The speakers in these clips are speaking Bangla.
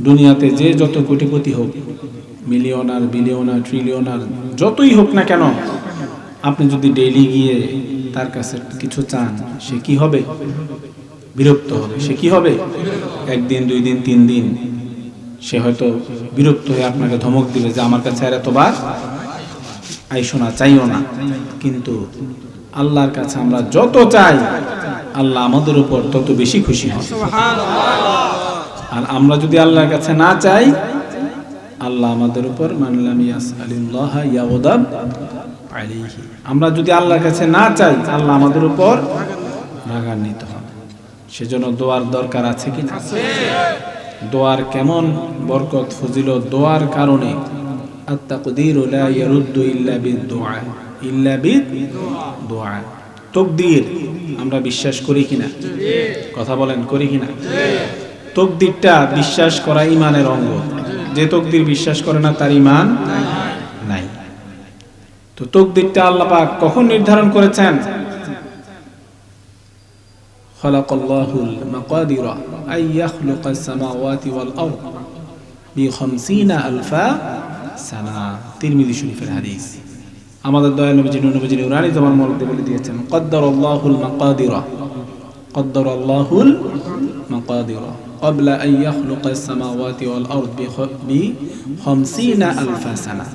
দুনিয়াতে যে যত কোটিপতি হোক, মিলিয়নার, বিলিয়নার, ট্রিলিয়নার, যতই হোক না কেন, আপনি যদি ডেইলি গিয়ে তার কাছে কিছু চান, সে কি হবে? বিরক্ত হবে। সে কি হবে? একদিন, দুই দিন, তিন দিন, সে হয়তো বিরক্ত হয়ে আপনাকে ধমক দিবে যে, আমার কাছে আর এতবার আইসো না, চাইও না। কিন্তু আল্লাহর কাছে আমরা যত চাই, আল্লাহ আমাদের উপর তত বেশি খুশি হয় আর আমরা যদি আল্লাহর কাছে না চাই, আল্লাহ আমাদের উপর আমরা যদি আল্লাহর কাছে না চাই, আল্লাহ আমাদের উপর রাগান্বিত হন। সেজন্য দোয়ার দরকার আছে কি না? দোয়ার কেমন বরকত ফজিল দোয়ার কারণে লা ইয়ারুদ্দু ইল্লা বিদ-দুআ ইল্লা বিদ-দুআ তকদির আমরা বিশ্বাস করি কিনা কথা বলেন করি কিনা তকদিরটা বিশ্বাস করা ইমানের অঙ্গ যে তকদির বিশ্বাস করে না তার ইমান নাই তো তকদিরটা আল্লাহ পাক কখন নির্ধারণ করেছেন خلق الله المقادير أن يخلق السماوات والأرض بخمسين ألف سنة তিরমিজি শরীফের হাদিস আমাদের দয়া নবীজি নবীজি নুরানি জমান মরদে বলে দিয়েছেন قدر الله المقادير قدر الله المقادير قبل أن يخلق السماوات والأرض بخمسين ألف سنة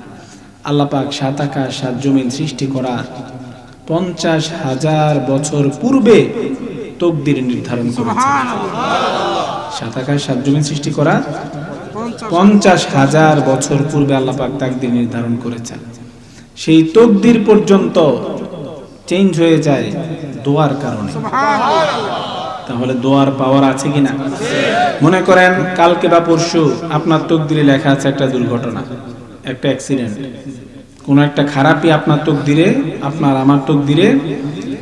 আল্লাহ পাক সাত আকাশ সাত জমিন সৃষ্টি করার পঞ্চাশ হাজার বছর পূর্বে তকদির নির্ধারণ করেছেন সাত আকাশ সাত জমিন সৃষ্টি করা পঞ্চাশ হাজার বছর পূর্বে আল্লাহ পাক তাকদির নির্ধারণ করেছেন সেই তকদির পর্যন্ত চেঞ্জ হয়ে যায় দোয়ার কারণে। তাহলে দোয়ার পাওয়ার আছে কিনা? মনে করেন কালকে বা পরশু আপনার তকদিরে লেখা আছে একটা দুর্ঘটনা একটা অ্যাক্সিডেন্ট কোন একটা খারাপই আপনার তকদিরে আপনার আমার তকদিরে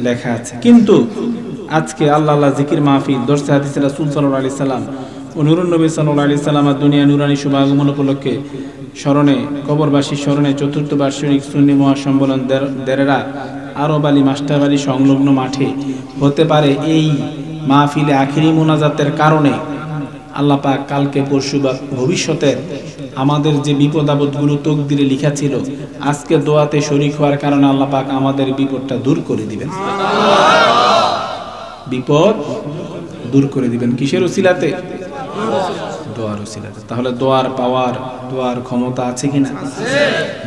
লেখা আছে। কিন্তু আজকে আল্লাহ আল্লাহ জিকির মাহফিল দর্শে হাদিস রাসূল সাল্লাল্লাহু আলাইহি সাল্লাম ও নুরুন নবী সাল্লাল্লাহু আলাইহি সাল্লাম আর দুনিয়া নুরানি শুভ আগমন উপলক্ষে স্মরণে কবরবাসীর স্মরণে চতুর্থ বার্ষিক সুন্নি মহাসম্মেলন দেরেরা আরব আলী মাস্টার আলী সংলগ্ন মাঠে হতে পারে এই মাহফিলে আখিরি মোনাজাতের কারণে। আল্লাহ পাক কালকে পরশু বা ভবিষ্যতের আমাদের যে বিপদ আপদগুলো তকদিরে লিখা ছিল, আজকে দোয়াতে শরিক হওয়ার কারণে আল্লাহ পাক আমাদের বিপদটা দূর করে দিবেন। বিপদ দূর করে দিবেন। কিসের উসিলাতে দোয়ার উসিলাতে তাহলে দোয়ার পাওয়ার দোয়ার ক্ষমতা আছে কিনা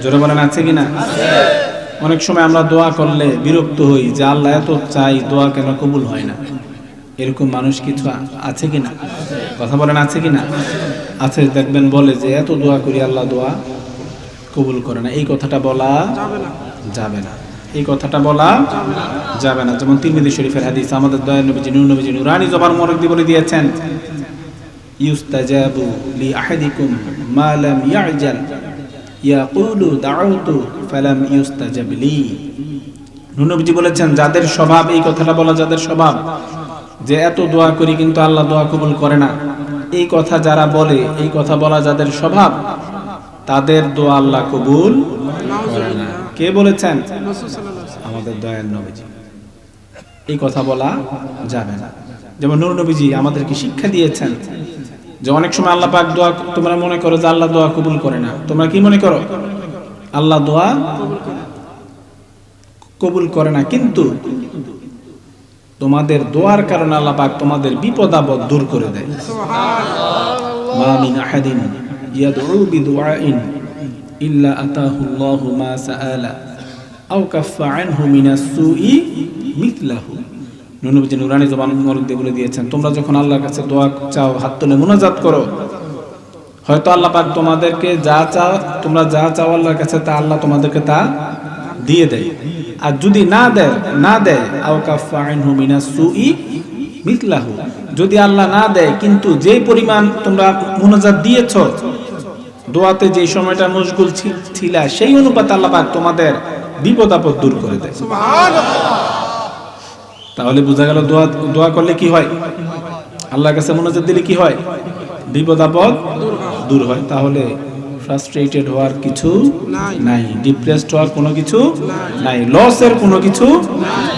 জোরে বলেন, আছে কিনা অনেক সময় আমরা দোয়া করলে বিরক্ত হই যে আল্লাহ এত চাই, দোয়া কেন কবুল হয় না? এরকম মানুষ কিছু আছে কিনা কথা বলেন, আছে কিনা আছে, দেখবেন বলে যে এত দোয়া করি আল্লাহ দোয়া কবুল করে না। এই কথাটা বলা যাবে না। এই কথাটা বলা যাবে না। যেমন তিরমিজি শরীফের হাদিস, আমাদের নবীজি, নূর নবীজি, নুরানি জবান মোরকদি বলে দিয়েছেন ইউস্তাজাবু লি আহাদিকুম মা লাম ইয়াজাল। ইয়াকুলু দাউতু ফালাম ইউস্তাজাব লি। নবীজি বলেছেন যাদের স্বভাব এই কথাটা বলা যাদের স্বভাব যে এত দোয়া করি কিন্তু আল্লাহ দোয়া কবুল করে না। এই কথা যারা বলে এই কথা বলা যাদের স্বভাব তাদের দোয়া আল্লাহ কবুল করে না। কে বলেছেন? আমাদের দয়াল নবীজি। এই কথা বলা যাবে না। যেমন নুর নবীজি আমাদেরকে শিক্ষা দিয়েছেন যে অনেক সময় আল্লাহ পাক দোয়া তোমরা মনে করো যে আল্লাহ দোয়া কবুল করে না। তোমরা কি মনে করো? আল্লাহ দোয়া কবুল করে না। কিন্তু তোমাদের দোয়ার কারণে আল্লাহ পাক তোমাদের বিপদ আপদ দূর করে দেয়। আহাদিন ইয়াদউ বিদুআইন ইল্লা আতাহু আল্লাহু মা সাআলা। আও কাফফা আনহু মিনাস সুই মিথলাহু। নবীজি নুরানি জবান বলে দিয়েছেন, তোমরা যখন আল্লাহর কাছে দোয়া চাও, হাত তুলে মুনাজাত করো। হয়তো আল্লাহ পাক তোমাদেরকে যা চাও তোমরা যা চাও আল্লাহর কাছে, তা আল্লাহ তোমাদেরকে তা দিয়ে দেয়। আর যদি না দেয় না দেয়, আও কাফা আনহু মিনাস সুই যদি আল্লাহ না দেয়, কিন্তু যে পরিমাণ তোমরা মুনাজাত দিয়েছ, দোয়াতে যে সময়টা মশগুল ছিল, সেই অনুপাতে আল্লাহ পাক তোমাদের বিপদ আপদ দূর করে দেয়। তাহলে বোঝা গেল দোয়া দোয়া করলে কি হয়? আল্লাহর কাছে মনোযোগ দিলে কি হয়? বিপদ আপদ দূর হয়। তাহলে ফ্রাস্ট্রেটেড হওয়ার কিছু নাই ডিপ্রেসড হওয়ার কোনো কিছু নাই লসের কোনো কিছু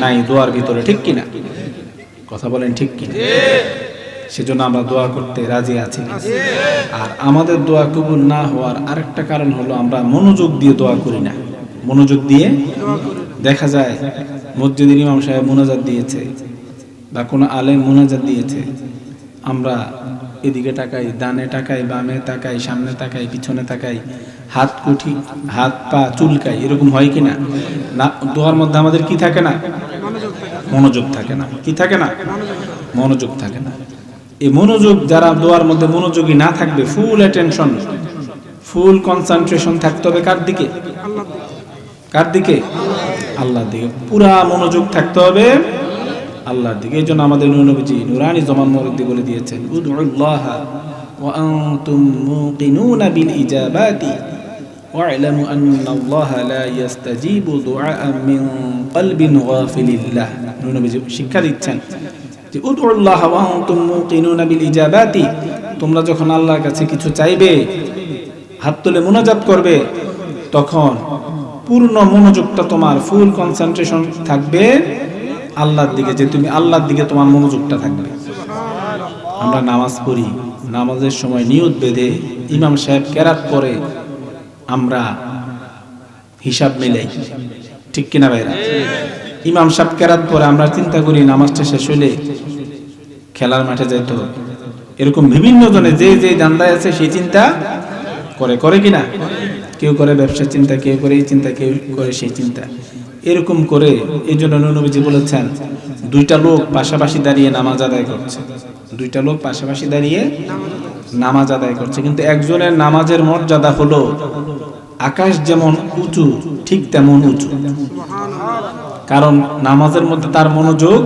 নাই দোয়ার ভিতরে, ঠিক কি না কথা বলেন ঠিক কি সেজন্য আমরা দোয়া করতে রাজি আছি। আর আমাদের দোয়া কবুল না হওয়ার আরেকটা কারণ হলো আমরা মনোযোগ দিয়ে দোয়া করি না। মনোযোগ দিয়ে দেখা যায় মসজিদের ইমাম সাহেব মোনাজাত দিয়েছে বা কোনো আলেম মোনাজাত দিয়েছে। আমরা এদিকে তাকাই দানে তাকাই, বামে তাকাই, সামনে তাকাই, পিছনে তাকাই, হাত কুঠি, হাত পা চুলকাই, এরকম হয় কি না? না, দোয়ার মধ্যে আমাদের কি থাকে না? মনোযোগ থাকে না। কি থাকে না? মনোযোগ থাকে না। এই মনোযোগ যারা দোয়ার মধ্যে মনোযোগী না থাকবে ফুল অ্যাটেনশন ফুল কনসেন্ট্রেশন থাকতে হবে কার দিকে? কার দিকে আল্লাহর দিকে পুরা মনোযোগ থাকতে হবে আল্লাহর দিকে এই জন্য আমাদের নবীজি নুরানি জমান মরদ্দি বলে দিয়েছেন উদুল্লাহ ওয়া আনতুম মুকিনুনা বিল ইজাবাতি واعلموا أن الله لا يستجيب دعاء من قلب غافل الله নবীজি শিক্ষা দিচ্ছেন যে উদুল্লাহ ওয়া আনতুম মুকিনুনা বিল ইজাবাতি তোমরা যখন আল্লাহর কাছে কিছু চাইবে হাত তুলে মুনাজাত করবে তখন পূর্ণ মনোযোগটা তোমার ফুল কনসেন্ট্রেশন থাকবে আল্লাহর দিকে, যে তুমি আল্লাহর দিকে তোমার মনোযোগটা থাকবে। আমরা নামাজ পড়ি, নামাজের সময় নিয়ত বেঁধে ইমাম সাহেব কেরাত পরে আমরা হিসাব মিলাই। ঠিক কিনা ভাইরা? ইমাম সাহেব কেরাত পরে আমরা চিন্তা করি নামাজটা শেষ হইলে খেলার মাঠে যাইতে এরকম বিভিন্ন জনে যে যে দান্দায় আছে সেই চিন্তা করে করে কিনা? কেউ করে ব্যবসার চিন্তা, কেউ করে এই চিন্তা, কেউ করে সেই চিন্তা। এরকম করে এই জন্য নবীজি বলেছেন, দুইটা লোক পাশাপাশি দাঁড়িয়ে নামাজ আদায় করছে। দুইটা লোক পাশাপাশি দাঁড়িয়ে নামাজ আদায় করছে। কিন্তু একজনের নামাজের মর্যাদা হলো, আকাশ যেমন উঁচু, ঠিক তেমন উঁচু। কারণ নামাজের মধ্যে তার মনোযোগ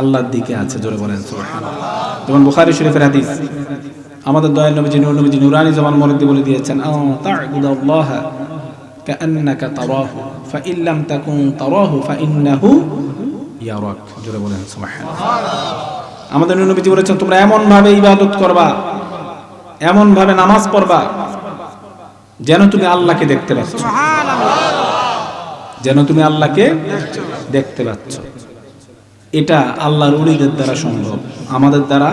আল্লাহর দিকে আছে, জোরে বলেন। যেমন বুখারী শরীফের হাদিস আমাদের দয়াল নবীজি নূর নবীজি নুরানি জামান মরদি বলে দিয়েছেন তা'বুদাল্লাহ কাআন্নাকা তারাহু ফাইন লাম তাকুন তারাহু ফাইন্নাহু ইয়ারাক। জোরে বলেন সুবহানাল্লাহ। আমাদের নূর নবীজি বলেছেন তোমরা এমন ভাবে ইবাদত করবা এমন ভাবে নামাজ পড়বা যেন তুমি আল্লাহকে দেখতে পাচ্ছ। যেন তুমি আল্লাহকে দেখতে পাচ্ছ। এটা আল্লাহর উলিদের দ্বারা সম্ভব আমাদের দ্বারা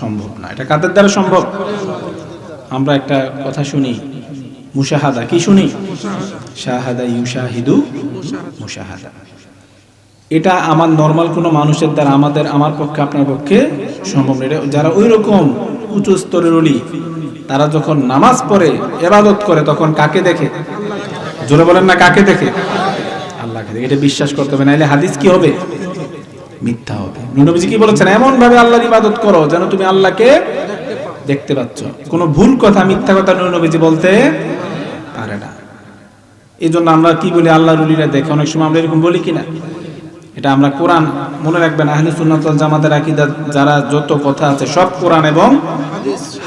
সম্ভব না। এটা কাদের দ্বারা সম্ভব? আমরা একটা কথা শুনি, মুশাহাদা। কি শুনি? শাহাদা ইউশাহিদু মুশাহাদা। এটা আমার নর্মাল কোনো মানুষের দ্বারা, আমাদের, আমার পক্ষে, আপনার পক্ষে সম্ভব না। এটা যারা ওই রকম উঁচু স্তরের অলি তারা যখন নামাজ পড়ে, এবাদত করে, তখন কাকে দেখে? জোরে বলেন না, কাকে দেখে? আল্লাহকে দেখে। এটা বিশ্বাস করতে হবে, নাইলে হাদিস কি হবে? মিথ্যা হবে। নবীজি কি বলেছেন? এমন ভাবে আল্লাহর ইবাদত করো যেন তুমি আল্লাহকে দেখতে পাচ্ছ। কোনো ভুল কথা, মিথ্যা কথা নবীজি বলতে পারে না। এই জন্য আমরা কি বলি? আল্লাহর উলিরা দেখে অনেক সময় আমরা এরকম বলি কিনা? এটা আমরা কোরআন মনে রাখবেন, আহলে সুন্নাত জামাতের আকীদা যারা যত কথা আছে সব কোরআন এবং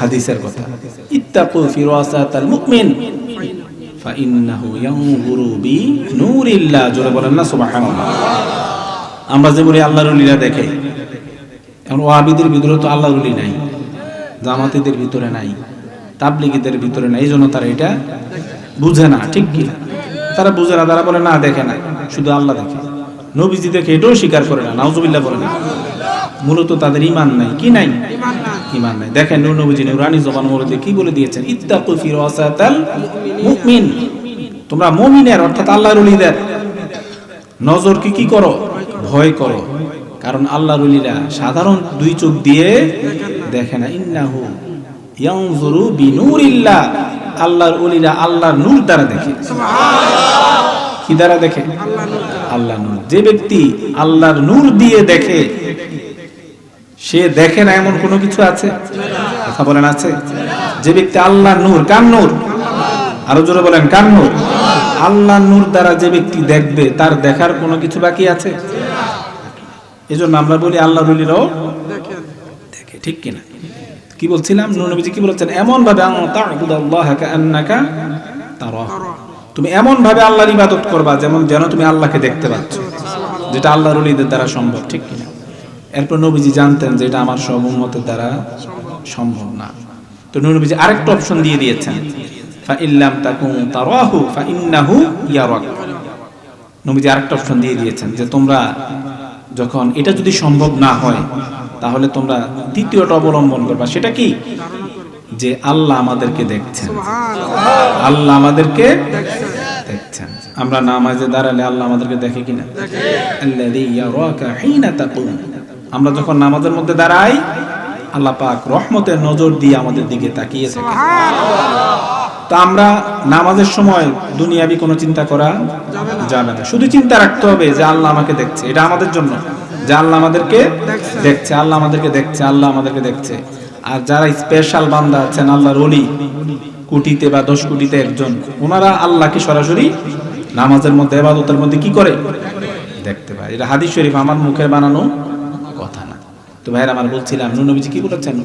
হাদিসের কথা। ইত্তাকু ফিরাসাতাল মুমিন, ফাইন্নাহু ইয়ানজুরু বি নূরিল্লাহ জোরে বলেন না, সুবহানাল্লাহ। আমরা যে বলি আল্লাহর উলিরা দেখে। এখন ওয়াহাবিদের ভিতরে তো আল্লাহর উলি নাই, জামাতিদের ভিতরে নাই, তাবলিগীদের ভিতরে নাই এই জন্য তারা এটা বুঝে না, ঠিক কি? তারা বুঝে না, তারা বলে না, দেখে না, শুধু আল্লাহ দেখে। নবীজি দেখে এটাও স্বীকার করে না, নাউজুবিল্লাহ বলে না। মূলত তাদের ইমান নাই, কি নাই? ইমান নাই। দেখেন নূর নবীজি নুরানি জবান মরদে কি বলে দিয়েছেন? ইত্তাকু ফিরাসাতাল মুমিন। তোমরা মুমিনের, অর্থাৎ আল্লাহর ওলিদের নজর কি কি করো? ভয় করো। কারণ আল্লাহর ওলিরা সাধারণ দুই চোখ দিয়ে দেখে না। ইন্নাহু ইয়ানজুরু বিনুরিল্লাহ। আল্লাহর ওলিরা আল্লাহর নূর দ্বারা দেখে। কি দ্বারা দেখে? আল্লাহ নূর। যে ব্যক্তি আল্লাহর নূর দিয়ে দেখে, সে দেখে না এমন কোনো কিছু আছে? কথা বলেন আছে? যে ব্যক্তি আল্লাহর নূর, কার নূর? আরও জোরে বলেন, কার নূর? আল্লাহর নূর দ্বারা যে ব্যক্তি দেখবে, তার দেখার কোনো কিছু বাকি আছে? এই জন্য আমরা বলি আল্লাহ রুলিরাও দেখে ঠিক কিনা? কি বলছিলাম? নূর নবীজি কি বলেছেন? এমন ভাবে তুমি এমন ভাবে আল্লাহর ইবাদত করবা যেমন যেন তুমি আল্লাহকে দেখতে পাচ্ছ যেটা আল্লাহর ওলিদের দ্বারা সম্ভব ঠিক কিনা? এরপর নবীজি জানতেন যে এটা আমার সব উম্মতের দ্বারা সম্ভব না। তো নবীজি আরেকটা অপশন দিয়ে দিয়েছেন। ফা ইল্লাম তাকুন তারাহু ফা ইয়ারাক। নবীজি আরেকটা অপশন দিয়ে দিয়েছেন যে তোমরা যখন এটা যদি সম্ভব না হয়, তাহলে তোমরা দ্বিতীয়টা অবলম্বন করবা। সেটা কি? যে আল্লাহ আমাদেরকে দেখছেন। আল্লাহ আমাদেরকে দেখছেন। আমরা নামাজে দাঁড়ালে আল্লাহ আমাদেরকে দেখে কিনা? আমরা যখন নামাজের মধ্যে দাঁড়াই, আল্লাহ পাক রহমতের নজর দিয়ে আমাদের দিকে তাকিয়ে থাকে। তো আমরা নামাজের সময় দুনিয়াবি কোনো চিন্তা করা যাবে না। শুধু চিন্তা রাখতে হবে যে আল্লাহ আমাকে দেখছে। এটা আমাদের জন্য। যে আল্লাহ আমাদেরকে দেখছে। আল্লাহ আমাদেরকে দেখছে, আল্লাহ আমাদেরকে দেখছে। আর যারা স্পেশাল বান্দা আছেন, আল্লাহর অলি কোটিতে বা দশ কোটিতে একজন, ওনারা আল্লাহকে সরাসরি নামাজের মধ্যে এবাদতের মধ্যে কি করে? দেখতে পায়। এটা হাদিস শরীফ, আমার মুখে বানানো কথা না। তো ভাইরা আমার বলছিলাম নুনবীজি কি বলেছেন?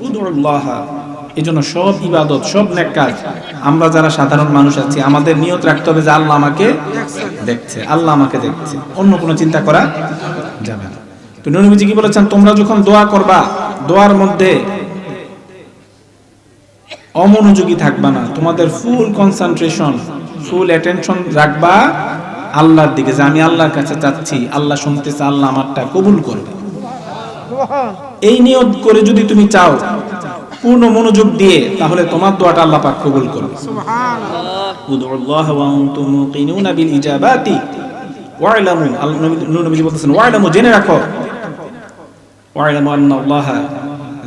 এই জন্য সব ইবাদত, সব নেক কাজ আমরা যারা সাধারণ মানুষ আছি, আমাদের নিয়ত রাখতে হবে যে আল্লাহ আমাকে দেখছে, আল্লাহ আমাকে দেখছে। অন্য কোনো চিন্তা করা যাবে না। তো নুনবীজি কি বলেছেন? তোমরা যখন দোয়া করবা, দোয়ার মধ্যে অমনোযোগী থাকবা না। তোমাদের ফুল কনসেন্ট্রেশন ফুল অ্যাটেনশন রাখবা আল্লাহর দিকে, যে আমি আল্লাহর কাছে চাচ্ছি, আল্লাহ শুনতেছে, আল্লাহ আমারটা কবুল করবে। এই নিয়ত করে যদি তুমি চাও পূর্ণ মনোযোগ দিয়ে তাহলে তোমার দোয়াটা আল্লাহ পাক কবুল করবে। উদুল্লাহ ওয়া আনতুম মুকিনুনা বিল ইজাবাতি ওয়া'লামু আল্লাহ নবী নবীজি বলতেছেন ওয়া'লামু জেনে রাখো। ওয়া'লামু আন্না আল্লাহ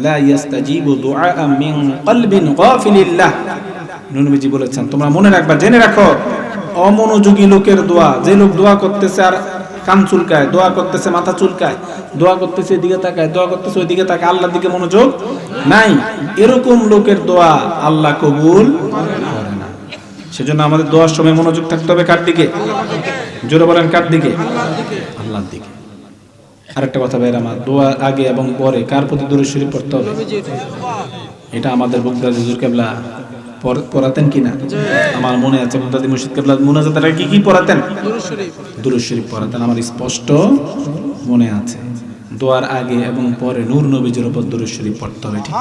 লা ইয়াস্তাজিবু দুআআ মিন কলবিন গাফিলিল্লাহ। নবীজি বলেছেন তোমরা মনে রাখবা জেনে রাখো অমনোযোগী লোকের দোয়া যে লোক দোয়া করতেছে আর কান চুলকায় দোয়া করতেছে মাথা চুলকায় দোয়া করতেছে, এদিকে তাকায়, দোয়া করতেছে, ওইদিকে তাকায়, আল্লাহর দিকে মনোযোগ নাই। এরকম লোকের দোয়া আল্লাহ কবুল সেজন্য আমাদের দোয়ার সময় মনোযোগ থাকতে হবে কার দিকে? জোরে বলেন, কার দিকে? আল্লাহর দিকে। আরেকটা কথা ভাইরা আমার দোয়া আগে এবং পরে কার প্রতি দূরে শরীফ পড়তে হবে? এটা আমাদের বগদাদি হুজুর কেবলা পড়াতেন কিনা? আমার মনে আছে বগদাদি মুর্শিদ কেবলা মুনাজাতের আগে কি কি পড়াতেন? দুরুদ শরীফ পড়াতেন, আমার স্পষ্ট মনে আছে। দোয়ার আগে এবং পরে নূর নবীজির উপর দুরুদ শরীফ পড়তে হবে ঠিক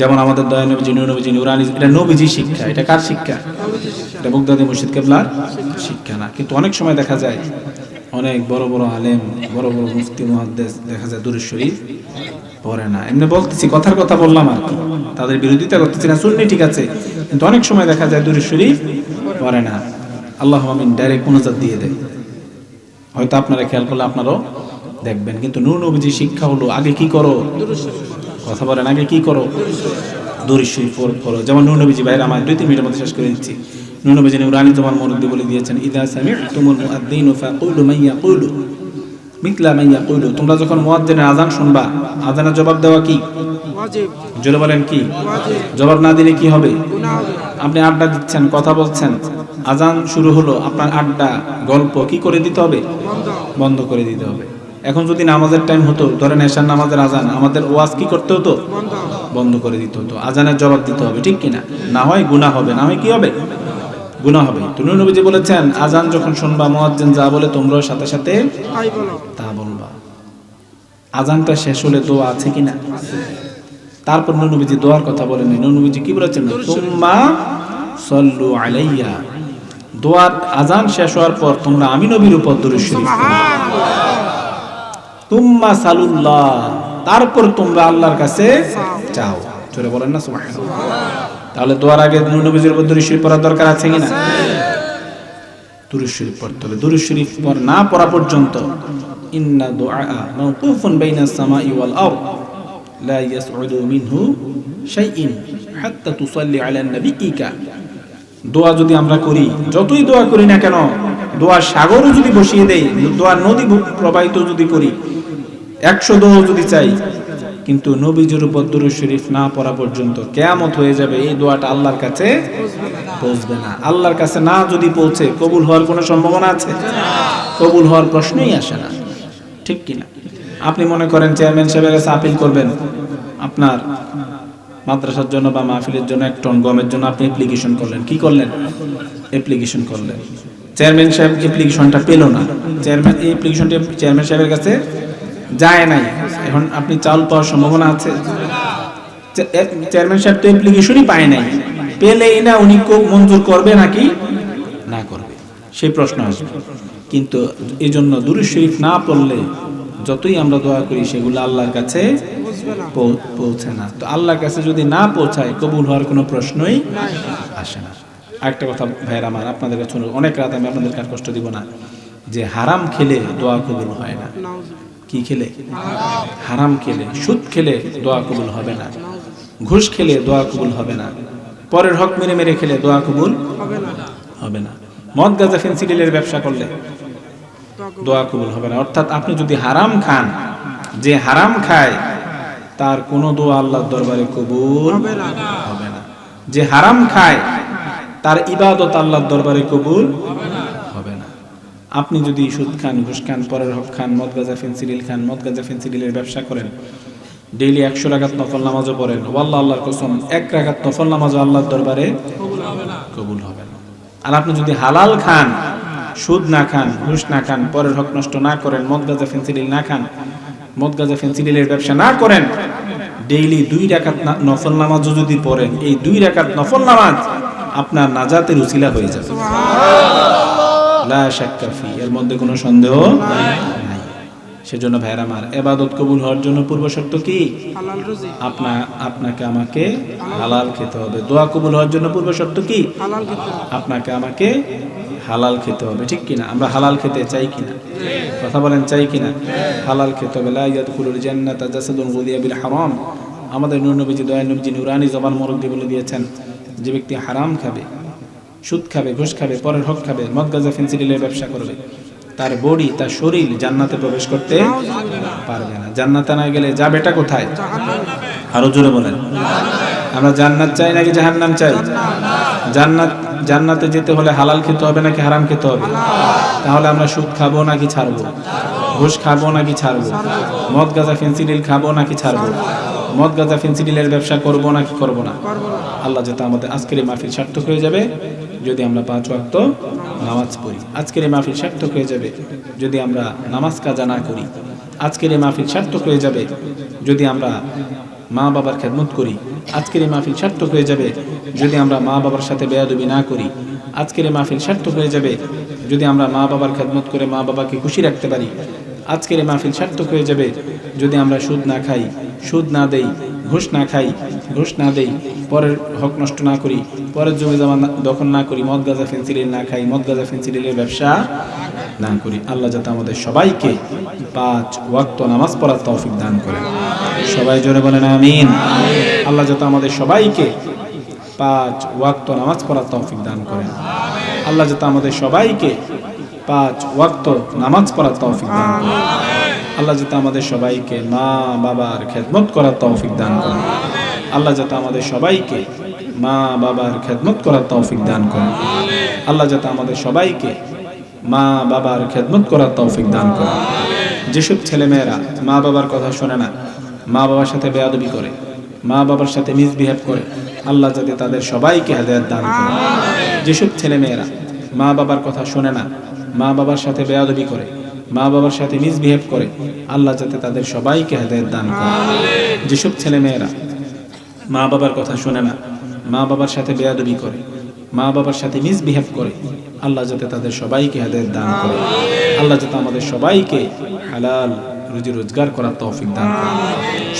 যেমন আমাদের দয়া নবীজি, নূর নবীজি নুরানি এটা নবীজি শিক্ষা। এটা কার শিক্ষা? এটা বগদাদি মুর্শিদ কেবলার শিক্ষা না। কিন্তু অনেক সময় দেখা যায়, অনেক বড় বড় আলেম, বড় বড় মুফতি, মুহাদ্দেস দেখা যায় দুরুদ শরীফ পড়ে না। এমনি বলতেছি, কথার কথা বললাম আর কি। তাদের বিরোধিতা করতেছি না শুননি ঠিক আছে, কিন্তু অনেক সময় দেখা যায় দুরুদ শরীফ পড়ে না। আল্লাহ আমিন ডাইরেক্ট মোনাজাত দিয়ে দেয়। হয়তো আপনারা খেয়াল করলে আপনারাও দেখবেন। কিন্তু নূর নবীজি শিক্ষা হলো আগে কি করো? কথা বলেন আগে কি করো? শরীফ পড়- পড়ো যেমন নূর নবীজি ভাইরা আমার দুই তিন মিনিটের মধ্যে শেষ করে দিচ্ছি। নূর নবীজি নুরানি তোমার মরদ্দি বলে দিয়েছেন ইদা সামি'তুমুল মুআদ্দিন ফাকুলু মান ইয়াকুলু। মিথলা মান ইয়াকুলু। তোমরা যখন মুয়াজ্জিনের আযান শুনবা আযানের জবাব দেওয়া কি? ওয়াজিব। জোরে বলেন কি? ওয়াজিব। জবাব না দিলে কি হবে? আপনি আড্ডা দিচ্ছেন কথা বলছেন। আজান শুরু হলো আপনার আড্ডা গল্প কি করে দিতে হবে? বন্ধ করে দিতে হবে। এখন যদি নামাজের টাইম হতো ধরেন এশার নামাজের আজান আমাদের ওয়াজ কি করতে হতো? বন্ধ করে দিতে হতো। আজানের জবাব দিতে হবে ঠিক কিনা? না হয় গুনাহ হবে না হয় কি হবে? গুনাহ হবে। তুমি নবীজি বলেছেন আজান যখন শুনবা মুয়াজ্জিন যা বলে তোমরাও সাথে সাথে তা বলবা। আজানটা শেষ হলে দোয়া আছে কিনা? তারপর নবীজি দোয়ার কথা বলেন নবীজি কি বলেছেন? তুম্মা সল্লু আলাইয়া। দোয়ার আজান শেষ হওয়ার পর তোমরা আমি নবীর উপর দরুদ শরীফ। তুম্মা সালুল্লাহ। তারপর তোমরা আল্লাহর কাছে চাও। চলে বলেন না সুবহানাল্লাহ। তাহলে দোয়ার আগে নবীজির উপর দরুদ শরীফ পড়ার দরকার আছে কিনা? দুরুদ শরীফ পড়তে হবে দুরুদ শরীফ পর না পড়া পর্যন্ত। ইন্না দুআ মাওকুফুন বাইনা সামাই ওয়াল আরদ। লা ইয়াসউদু মিনহু শাইইন হাত্তা তুসাল্লি আলা নাবিয়িকা। দোয়া যদি আমরা করি যতই দোয়া করি না কেন দোয়ার সাগরও যদি বসিয়ে দেই দোয়া নদী প্রবাহিত যদি করি একশো দোয়া যদি চাই, কিন্তু নবীজির উপর দুরূদ শরীফ না পড়া পর্যন্ত কেয়ামত হয়ে যাবে, এই দোয়াটা আল্লাহর কাছে পৌঁছবে না। আল্লাহর কাছে না যদি পৌঁছে, কবুল হওয়ার কোনো সম্ভাবনা আছে? কবুল হওয়ার প্রশ্নই আসে না। ঠিক কিনা? আপনি মনে করেন চেয়ারম্যান সাহেবের কাছে আপিল করবেন? আপনার মাদ্রাসার জন্য বা মাহফিলের জন্য এক টন গমের জন্য আপনি অ্যাপ্লিকেশন করলেন। কি করলেন? অ্যাপ্লিকেশন করলেন। চেয়ারম্যান সাহেব অ্যাপ্লিকেশনটা পেল না। চেয়ারম্যান, এই অ্যাপ্লিকেশনটা চেয়ারম্যান সাহেবের কাছে যায় নাই। এখন আপনি চাউল পাওয়ার সম্ভাবনা আছে। চেয়ারম্যান সাহেব তো অ্যাপ্লিকেশনই পায় নাই। পেলেই না উনি মঞ্জুর করবে নাকি? না করবে। সেই প্রশ্ন আসবে। কিন্তু এই জন্য দুরুদ শরীফ না পড়লে যতই আমরা দোয়া করি, সেগুলো আল্লাহর কাছে পৌঁছে না। তো আল্লাহর কাছে যদি না পৌঁছায়, কবুল হওয়ার কোনো প্রশ্নই আসে না। আরেকটা কথা ভাইয়ের আমার, আপনাদের কাছে অনেক রাত আমি আপনাদেরকে আর কষ্ট দিব না, যে হারাম খেলে দোয়া কবুল হয় না। কি খেলে? হারাম খেলে। সুদ খেলে দোয়া কবুল হবে না। ঘুষ খেলে দোয়া কবুল হবে না। পরের হক মেরে মেরে খেলে দোয়া কবুল হবে না। মদ গাঁজা ফেন্সিডিলের ব্যবসা করলে দোয়া কবুল হবে না। অর্থাৎ আপনি যদি হারাম খান যে হারাম খায় তার কোনো দোয়া আল্লাহর দরবারে কবুল হবে না। যে হারাম খায় তার ইবাদত আল্লাহর দরবারে কবুল হবে না। আপনি যদি সুদ খান, ঘুষ খান, পরের হক খান মদ গাঁজা ফেন্সিডিল খান মদ গাঁজা ফেন্সিডিলের ব্যবসা করেন, ডেইলি একশো রাকাত নফল নামাজও পড়েন, ওয়াল্লাহ আল্লাহর কসম, এক রাকাত নফল নামাজও আল্লাহর দরবারে কবুল হবে আর আপনি যদি হালাল খান, সুদ না খান, ঘুষ না খান, পরের হক নষ্ট না করেন মদ গাঁজা ফেন্সিডিল না খান মদ গাঁজা ফেন্সিডিলের ব্যবসা না করেন, ডেইলি দুই রাকাত নফল নামাজও যদি পড়েন, এই দুই রাকাত নফল নামাজ আপনার নাজাতের উসিলা হয়ে যাবে। লা শাক্কা ফি এর মধ্যে কোনো সন্দেহ নাই। সেজন্য ভাইয়ের আমার এবাদত কবুল হওয়ার জন্য পূর্ব শর্ত কি? আপনা আপনাকে আমাকে হালাল খেতে হবে। দোয়া কবুল হওয়ার জন্য পূর্ব শর্ত কি। আপনাকে আমাকে হালাল খেতে হবে। ঠিক কিনা? আমরা হালাল খেতে চাই কিনা? কথা বলেন চাই কিনা? হালাল খেতে হবে। লা ইয়াদখুলুল জান্নাতা জাসাদুন গুদিয়া বিল হারাম। আমাদের নূর নবীজি দয়া নবীজি নুরানি জবান মুরব্বী বলে দিয়েছেন যে ব্যক্তি হারাম খাবে সুদ খাবে, ঘুষ খাবে, পরের হক খাবে, মদ গাজা ফেন্সিডিলের ব্যবসা করবে। তার বডি, তার শরীর জান্নাতে প্রবেশ করতে পারবে না। জান্নাতে না গেলে যাবেটা কোথায়? আরও জোরে বলেন। আমরা জান্নাত চাই নাকি জাহান্নাম চাই? জান্নাত, জান্নাতে যেতে হলে হালাল খেতে হবে নাকি হারাম খেতে হবে? তাহলে আমরা সুদ খাব নাকি ছাড়বো? ঘুষ খাব নাকি ছাড়বো? মদ গাজা ফেন্সিডিল খাব নাকি ছাড়বো? মদ গাঁজা ফেন্সিডিলের ব্যবসা করব নাকি করব না। আল্লাহ যাতে আমাদের আজকের এই মাহফিল সার্থক হয়ে যাবে। যদি আমরা পাঁচ ওয়াক্ত নামাজ পড়ি আজকের এই মাহফিল সার্থক হয়ে যাবে। যদি আমরা নামাজ কাজা না করি আজকের এই মাহফিল সার্থক হয়ে যাবে। যদি আমরা মা বাবার খেদমত করি আজকের এই মাহফিল সার্থক হয়ে যাবে। যদি আমরা মা বাবার সাথে বেয়াদবি না করি আজকের এই মাহফিল সার্থক হয়ে যাবে। যদি আমরা মা বাবার খেদমত করে মা বাবাকে খুশি রাখতে পারি আজকের এই মাহফিল সার্থক হয়ে যাবে। যদি আমরা সুদ না খাই, সুদ না দেই, ঘুষ না খাই, ঘুষ না দেই, পরের হক নষ্ট না করি, পরের জমি জমা দখল না করি, মদ, গাঁজা ফেন্সিডিল না খাই, মদ, গাঁজা ফেন্সিডিলের ব্যবসা না করি। আল্লাহ যাতে আমাদের সবাইকে পাঁচ ওয়াক্ত নামাজ পড়ার তৌফিক দান করেন। সবাই জোরে বলেন, আমিন। আল্লাহ যাতে আমাদের সবাইকে পাঁচ ওয়াক্ত নামাজ পড়ার তৌফিক দান করেন। আল্লাহ যাতে আমাদের সবাইকে পাঁচ ওয়াক্ত নামাজ পড়ার তৌফিক দান করেন। আল্লাহ যাতে আমাদের সবাইকে মা বাবার খেদমত করার তৌফিক দান করেন। আল্লাহ যাতে আমাদের সবাইকে মা বাবার খেদমত করার তৌফিক দান করেন। আল্লাহ যাতে আমাদের সবাইকে মা বাবার খেদমত করার তৌফিক দান করেন। যেসব ছেলেমেয়েরা মা বাবার কথা শোনে না মা বাবার সাথে বেয়াদবি করে মা বাবার সাথে মিসবিহেভ করে আল্লাহ যাতে তাদের সবাইকে হেদায়ত দান করে যেসব ছেলেমেয়েরা মা বাবার কথা শোনে না মা বাবার সাথে বেয়াদবি করে, মা বাবার সাথে মিসবিহেভ করে, আল্লাহ যাতে তাদের সবাইকে হেদায়ত দান করে। যেসব ছেলেমেয়েরা মা বাবার কথা শোনে না, মা বাবার সাথে বেয়াদবি করে, মা বাবার সাথে মিসবিহেভ করে, আল্লাহ যাতে তাদের সবাইকে হেদায়ত দান করে। আল্লাহ যাতে আমাদের সবাইকে হালাল রুজি রোজগার করার তৌফিক দান করে।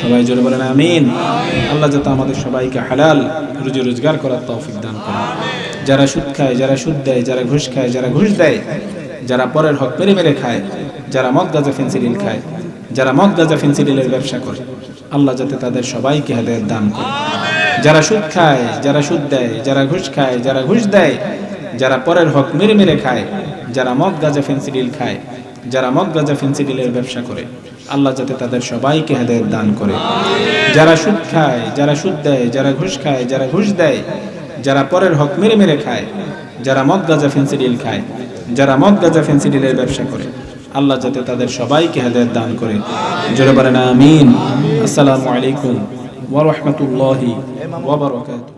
সবাই জোরে বলেন, আমিন। আল্লাহ যাতে আমাদের সবাইকে হালাল রুজি রোজগার করার তৌফিক দান করে। যারা সুদ খায়, যারা সুদ দেয়, যারা ঘুষ খায়, যারা ঘুষ দেয় যারা পরের হক মেরে মেরে খায়, যারা মদ গাজা ফেন্সিডিল খায়, যারা মদ গাজা ফেন্সিডিলের ব্যবসা করে, আল্লাহ যাতে তাদের সবাইকে হেদায়ত দান করে। যারা সুদ খায়, যারা সুদ দেয়, যারা ঘুষ খায়, যারা ঘুষ দেয়, যারা পরের হক মেরে মেরে খায়, যারা মদ গাজা ফেন্সিডিল খায়, যারা মদ গাজা ফেন্সিডিলের ব্যবসা করে, আল্লাহ যাতে তাদের সবাইকে হেদায়ত দান করে। যারা সুদ খায়, যারা সুদ দেয়, যারা ঘুষ খায়, যারা ঘুষ দেয়, যারা পরের হক মেরে মেরে খায়, যারা মদ গাজা ফেন্সিডিল খায় যারা মদ গাজা ফেন্সিডিলের ব্যবসা করে, আল্লাহ যাতে তাদের সবাইকে হেদায়ত দান করে। জোরে বলেন, আমিন। আসসালামু আলাইকুম ওয়া রাহমাতুল্লাহি ওয়া বারাকাতুহু।